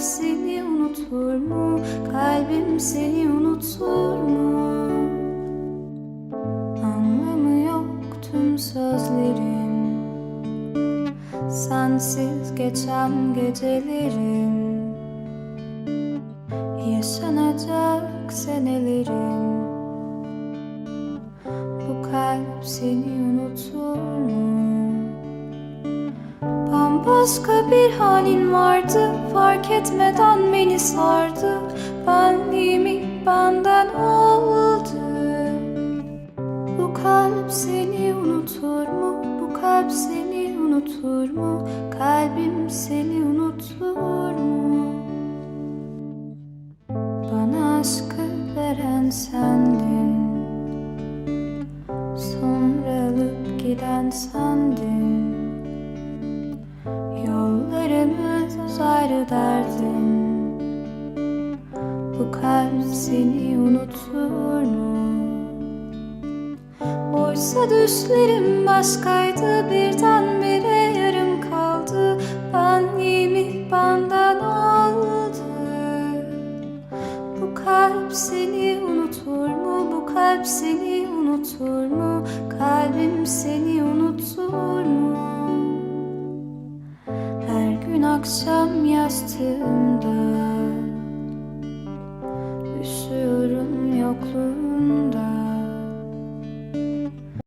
seni unutur mu? Kalbim seni unutur mu? Anlamı yok tüm sözlerin Sensiz geçen gecelerin Yaşanacak senelerin Bu kalp seni unutur mu? Bambaşka bir halin vardı Fark etmeden beni sardı Benliğimi benden aldı Bu kalp seni unutur mu? Bu kalp seni unutur mu? Kalbim seni unutur mu? Bana aşkı veren sendin Sonra alıp giden sendin Yollarımız ayrı derdin Bu kalp seni unutur mu? Oysa düşlerim başkaydı birdenbire yarım kaldı Benliğimi benden aldı Bu kalp seni unutur mu? Bu kalp seni unutur mu? Kalbim seni akşam yastığımda Üşüyorum yokluğunda